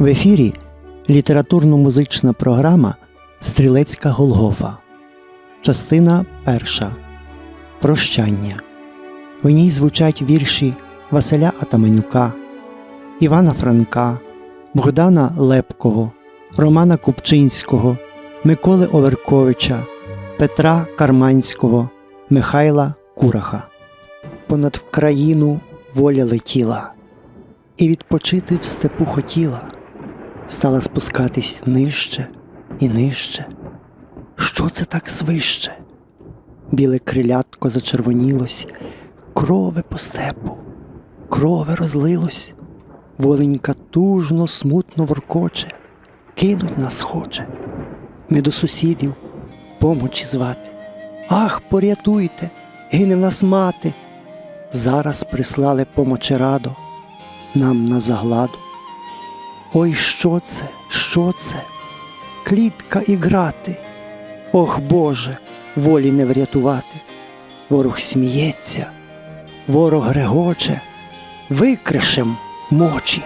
В ефірі літературно-музична програма Стрілецька Голгофа. Частина перша. Прощання. В ній звучать вірші Василя Атаманюка, Івана Франка, Богдана Лепкого, Романа Купчинського, Миколи Оверковича, Петра Карманського, Михайла Кураха. Понад Вкраїну воля летіла, і відпочити в степу хотіла, стала спускатись нижче і нижче. Що це так свище? Біле крилятко зачервонілось, крови по степу, крови розлилось, воленька тужно, смутно воркоче, кинуть нас хоче. Ми до сусідів помочі звати. Ах, порятуйте, гине нас мати. Зараз прислали помочі радо нам на загладу. Ой, що це, що це? Клітка і грати. Ох Боже, волі не врятувати. Ворог сміється, ворог регоче, викришем мочі.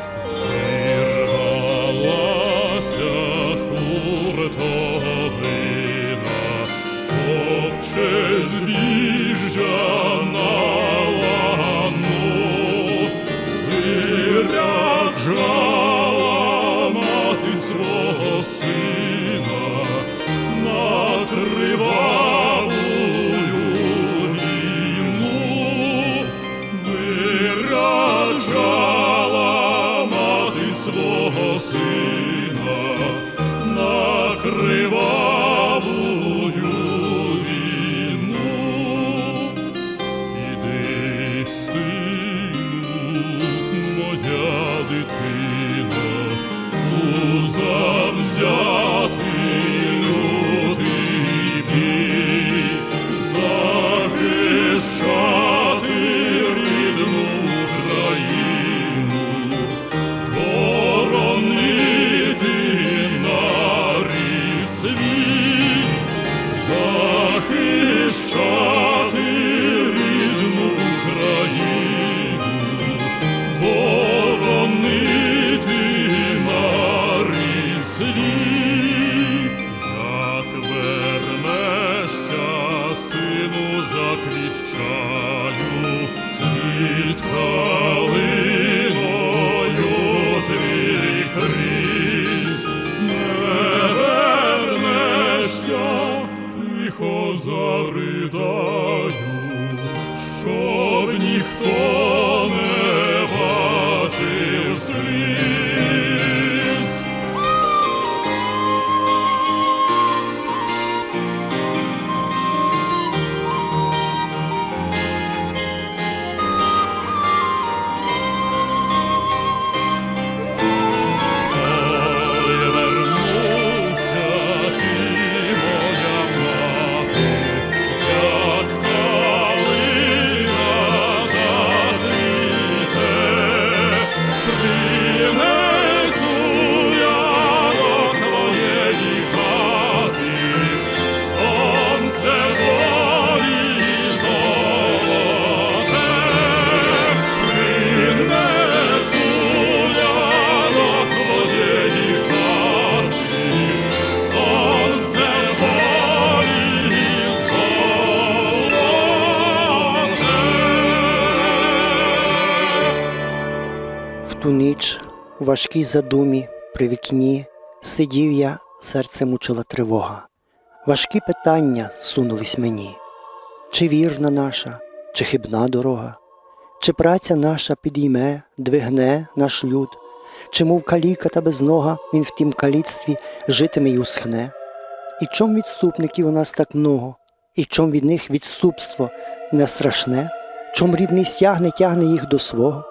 Заридаю, щоб ніхто важкій задумі, при вікні, сидів я, серце мучила тривога. Важкі питання сунулись мені. Чи вірна наша, чи хибна дорога? Чи праця наша підійме, двигне наш люд, чи мов каліка та безнога він в тім каліцтві житиме й усхне? І чом відступників у нас так много, і чом від них відступство не страшне, чом рідний стягне тягне їх до свого,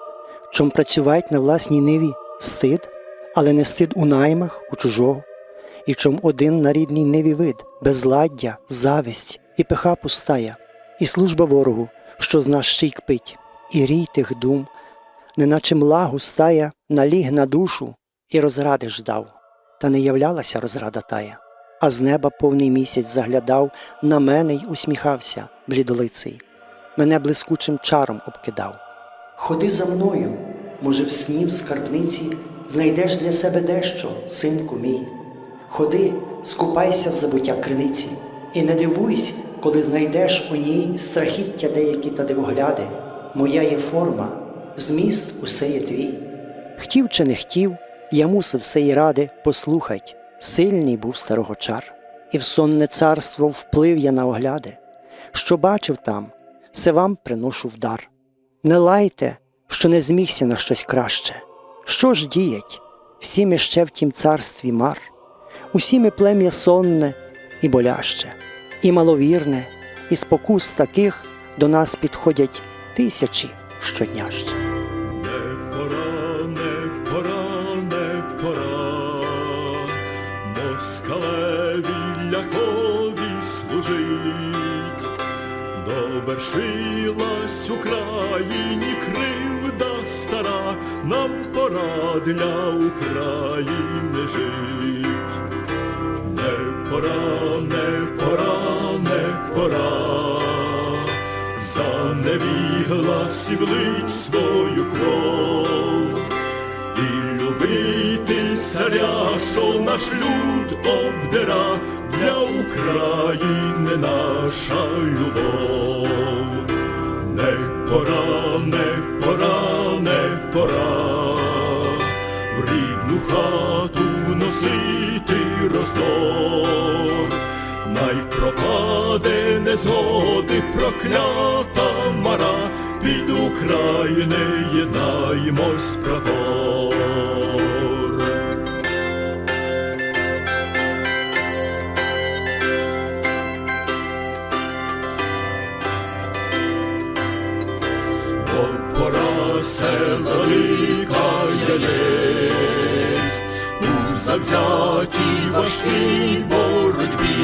чом працювать на власній ниві стид, але не стид у наймах у чужого, і чом один на рідній ниві вид, безладдя, зависть і пиха пустая, і служба ворогу, що з нас ще й кпить, і рій тих дум, неначе мла густая наліг на душу і розради ждав. та не являлася розрада тая, а з неба повний місяць заглядав на мене й усміхався, блідолиций, мене блискучим чаром обкидав. Ходи за мною, може, в сні в скарбниці знайдеш для себе дещо, синку мій. Ходи, скупайся в забуття криниці, і не дивуйся, коли знайдеш у ній страхіття деякі та дивогляди. Моя є форма, зміст усе є твій. Хтів чи не хтів, я мусив сеї ради послухать, сильний був старого чар, і в сонне царство вплив я на огляди. Що бачив там, се вам приношу в дар. Не лайте, що не змігся на щось краще. Що ж діять? Всі ми ще в тім царстві мар, усі ми плем'я сонне і боляще, і маловірне, і спокус таких до нас підходять тисячі щодняще. Не пора, не пора, москалеві ляхові служить, довершилась Україні стара, нам пора для України жить. Не пора, не пора, не пора, за невігласів свою кров і любити царя, що наш люд обдира, для України наша любов. Не пора, не пора, носити роздор. Най пропаде незгоди проклята мара, під України єднаймось прапор. Бо пора се велика у завзятій важкій боротьбі.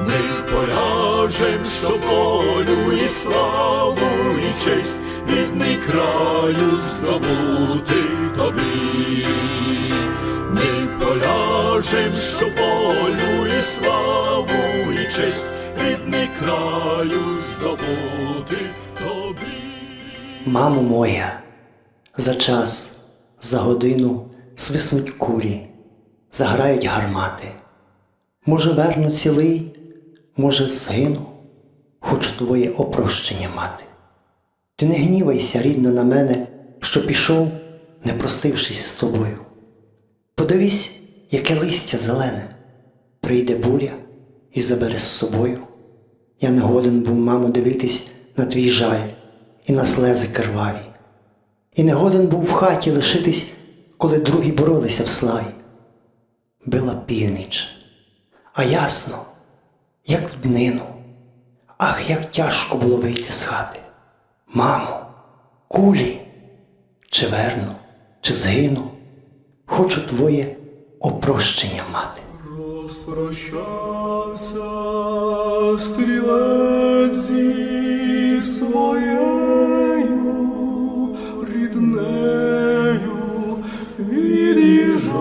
Ми поляжем, що волю і славу і честь рідний краю здобути тобі. Ми поляжем, що волю і славу і честь рідний краю здобути тобі. Мамо моя, за час, за годину свиснуть кулі, заграють гармати. Може, верну цілий, може, згину, хочу твоє опрощення мати. Ти не гнівайся, рідна, на мене, що пішов, не простившись з тобою. Подивись, яке листя зелене, прийде буря і забере з собою. Я не годен був, мамо, дивитись на твій жаль і на слези криваві. І не годен був в хаті лишитись, коли другі боролися в славі. Била північ, а ясно, як в днину. Ах, як тяжко було вийти з хати. Мамо, кулі, чи верну, чи згину, хочу твоє опрощення мати. Розпрощався стрілець зі своєю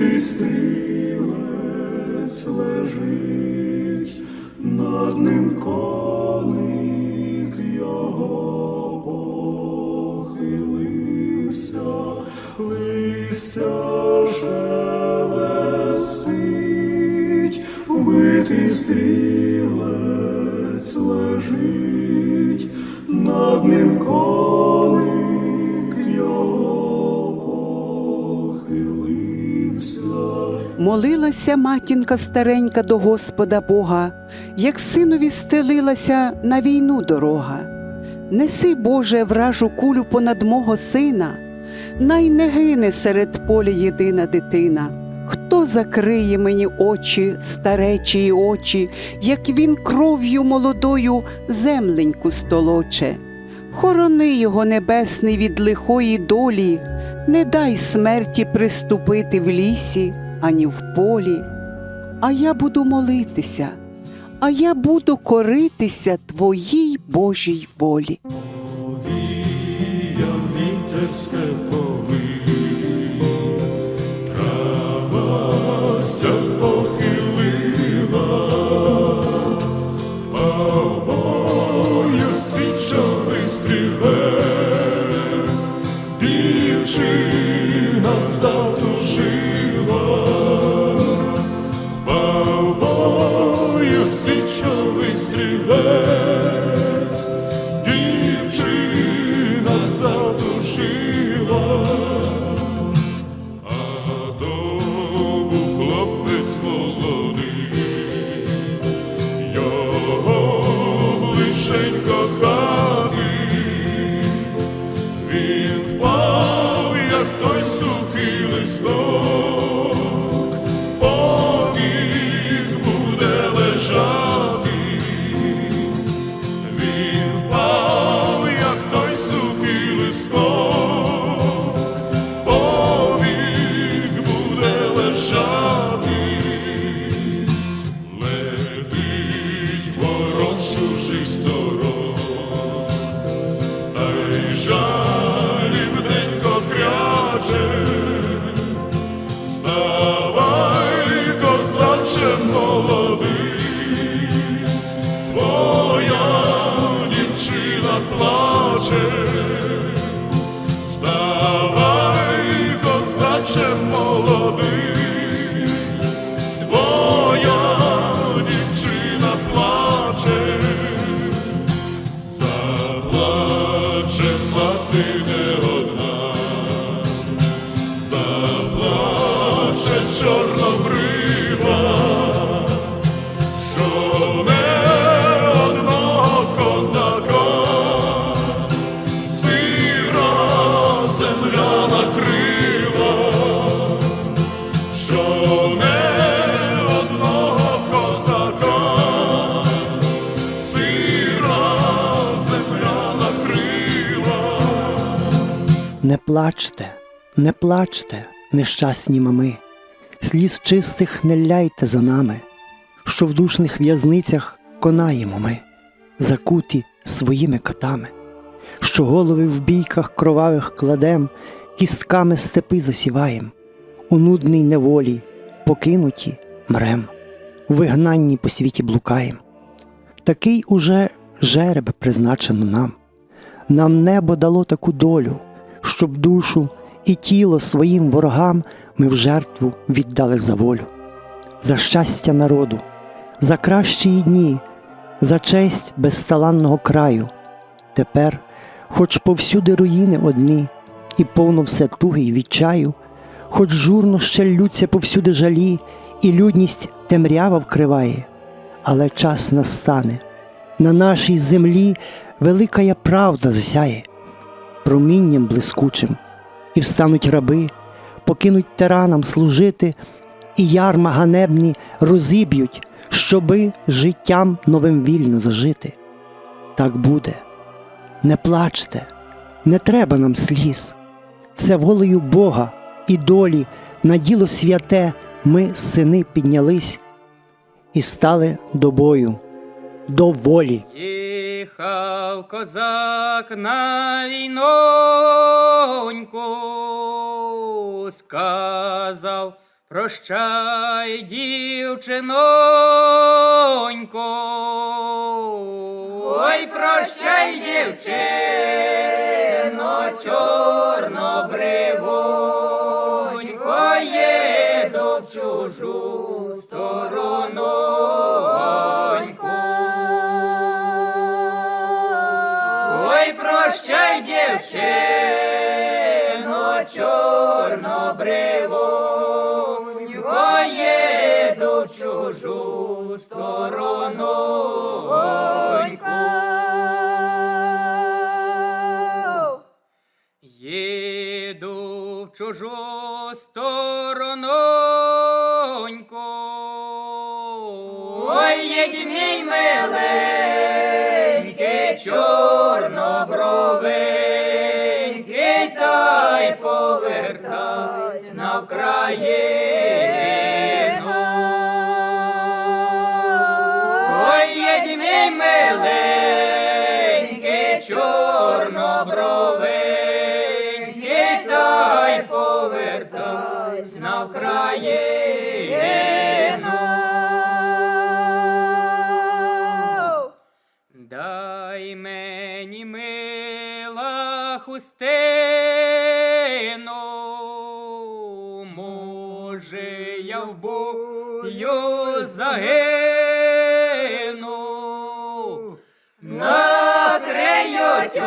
Битий стрілець лежить над ним. Молилася матінка старенька до Господа Бога, як синові стелилася на війну дорога. Неси, Боже, вражу кулю понад мого сина, най не гине серед поля єдина дитина. Хто закриє мені очі, старечі очі, як він кров'ю молодою земленьку столоче? Хорони його небесний від лихої долі, не дай смерті приступити в лісі, ані в полі. А я буду молитися, а я буду коритися Твоїй Божій волі. Степовий, трава ся похилила, а бою січовий стрілець, дівчина затужила, січовий кряче. Вставай, козаче молодий, твоя дівчина плаче. Вставай, козаче молодий, плачте, не плачте, нещасні мами, сліз чистих не ляйте за нами, що в душних в'язницях конаємо ми, закуті своїми катами, що голови в бійках кровавих кладем, кістками степи засіваєм, у нудній неволі, покинуті мрем, у вигнанні по світі блукаєм. Такий уже жереб призначено нам. Нам небо дало таку долю, щоб душу і тіло своїм ворогам ми в жертву віддали за волю, за щастя народу, за кращі дні, за честь безталанного краю. Тепер, хоч повсюди руїни одні, і повно все туги й відчаю, хоч журно ще ллються повсюди жалі, і людність темрява вкриває, але час настане, на нашій землі великая правда засяє промінням блискучим, і встануть раби, покинуть тиранам служити, і ярма ганебні розіб'ють, щоби життям новим вільно зажити. Так буде. Не плачте, не треба нам сліз. Це волею Бога і долі на діло святе ми, сини, піднялись і стали до бою, до волі. Їхав козак на війноньку, сказав, прощай, дівчинонько, прощай, дівчино, чорнобривонько, їду в чужу прощай, дівчино, чорнобривонько, їду в чужу сторононьку. Їду в чужу сторононьку. Ой, їдь мій миленький, Вкраїну. Ой, їдь мій миленький, чорнобровенький, та й повертайся на Вкраїну. Накриють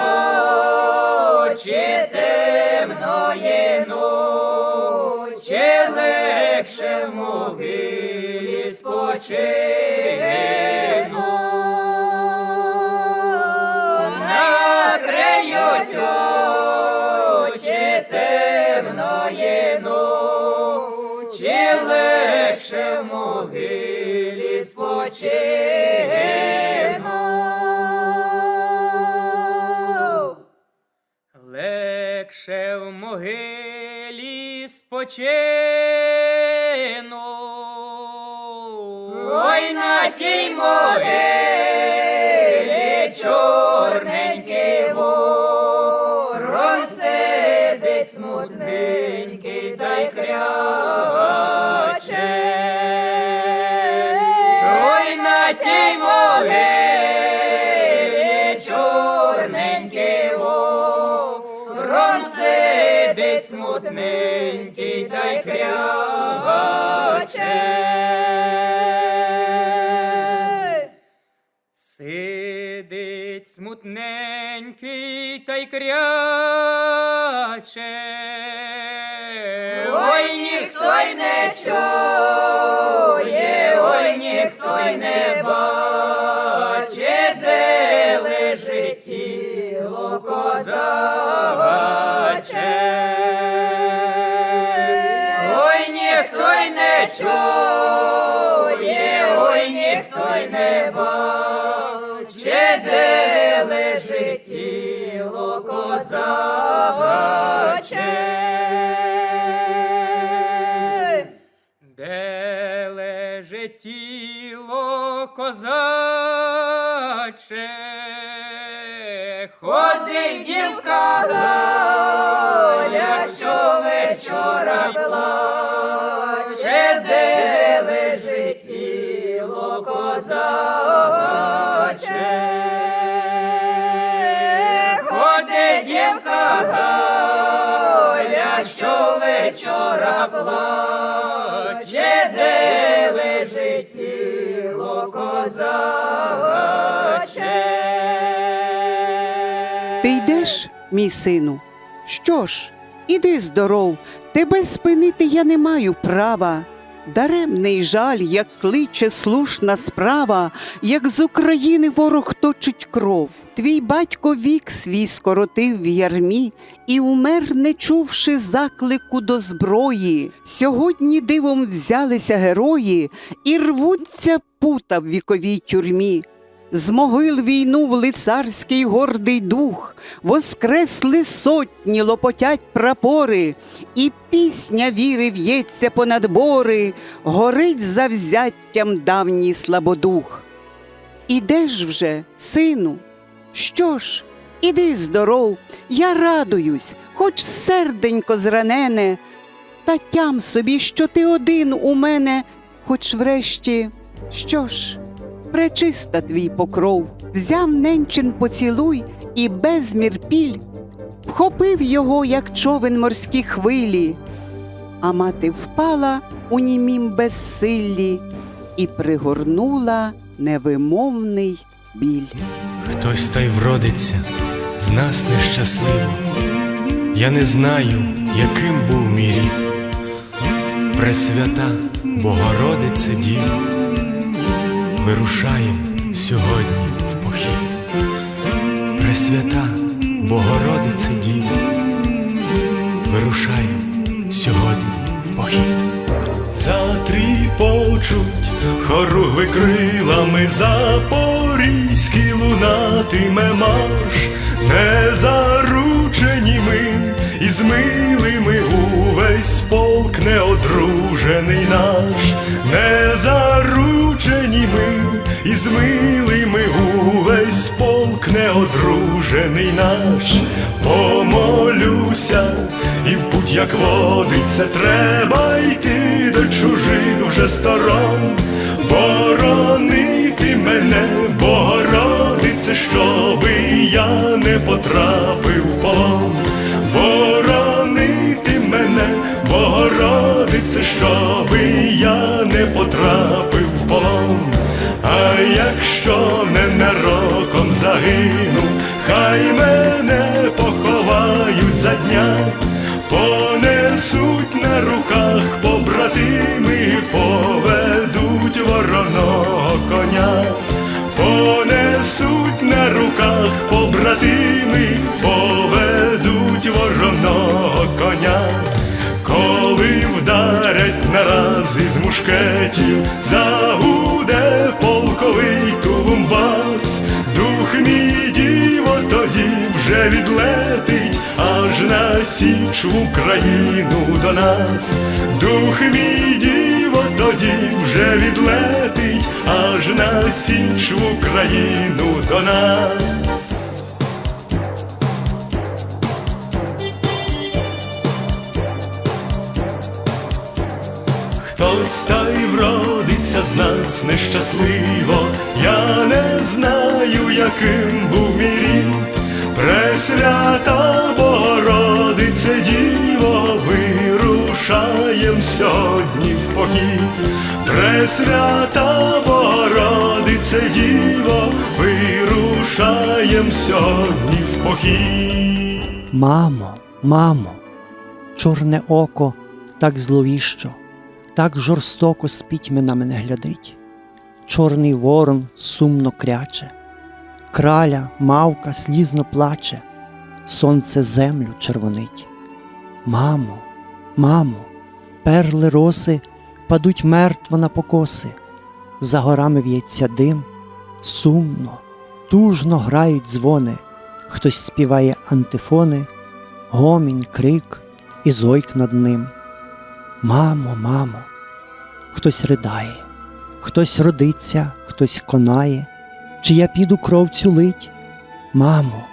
очі темної ночі, легше могилі спочину. Накриють очі темної ночі, легше в могилі могилі спочину. Ой, на тій могилі чорненький ворон сидить смутненький та й кряче. Смутненький та й кряче. Ой, ніхто й не чує, ой, ніхто й не бачить, де лежить тіло козаче. Ой, ніхто й не чує, козаче. Де лежить тіло козаче, ходить дівка Галя, що вечора плаче, де лежить тіло козаче. Галя, що вечора плаче, де лежить тіло козаче. Ти йдеш, мій сину? Що ж, іди здоров, тебе спинити я не маю права. Даремний жаль, як кличе слушна справа, як з України ворог точить кров. Твій батько вік свій скоротив в ярмі і умер, не чувши заклику до зброї. Сьогодні дивом взялися герої і рвуться пута в віковій тюрмі. З могил війну в лицарський гордий дух, воскресли сотні, лопотять прапори, і пісня віри в'ється понад бори, горить завзяттям давній слабодух. Ідеш вже, сину, що ж, іди здоров, я радуюсь, хоч серденько зранене, та тям собі, що ти один у мене, хоч врешті, що ж, пречиста твій покров. взяв ненчин поцілуй і безмір піль, вхопив його, як човен морські хвилі, а мати впала у німім безсиллі і пригорнула невимовний біль. Хтось та й вродиться з нас нещасливо. Я не знаю, яким був мій рід. Пресвята Богородице Діво, вирушаєм сьогодні в похід. Пресвята Богородице Діво, вирушаєм сьогодні в похід. Затріпочуть хоругви крилами запорізькі лунатиме марш, не ми і з милими увесь полк неодружений наш, не заручені ми і з милими увесь полк неодружений наш, помолюся, і в путь як водиться, треба йти до чужих вже сторон, боронити мене, Богородице, щоби я не потрапив в полон, Богородице, щоби я не потрапив в полон. А якщо ненароком загину, хай мене поховають за дня, понесуть на руках побратими, мушкетів, загуде полковий тулумбас, дух мій діво тоді вже відлетить, аж на січ Україну до нас, дух мій діво тоді вже відлетить, аж на січ Україну до нас. Вродиться з нас нещасливо, я не знаю, яким був мій рід. Пресвята Богородице Діво, вирушаєм сьогодні в похід. Пресвята Богородице Діво, вирушаєм сьогодні в похід. Мамо, мамо, чорне око так зловіщо, так жорстоко з пітьми на мене глядить. Чорний ворон сумно кряче, краля, мавка слізно плаче, сонце землю червонить. Мамо, мамо, перли роси падуть мертво на покоси, за горами в'ється дим, сумно, тужно грають дзвони, хтось співає антифони, гомінь, крик і зойк над ним. Мамо, мамо, хтось ридає, хтось родиться, хтось конає, чи я піду кров цю лить? Мамо,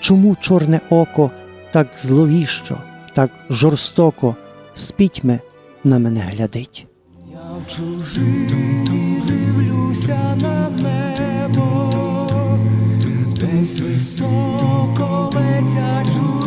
чому чорне око так зловіщо, так жорстоко з пітьми на мене глядить? Я в чужим дивлюся на небо, десь високо летять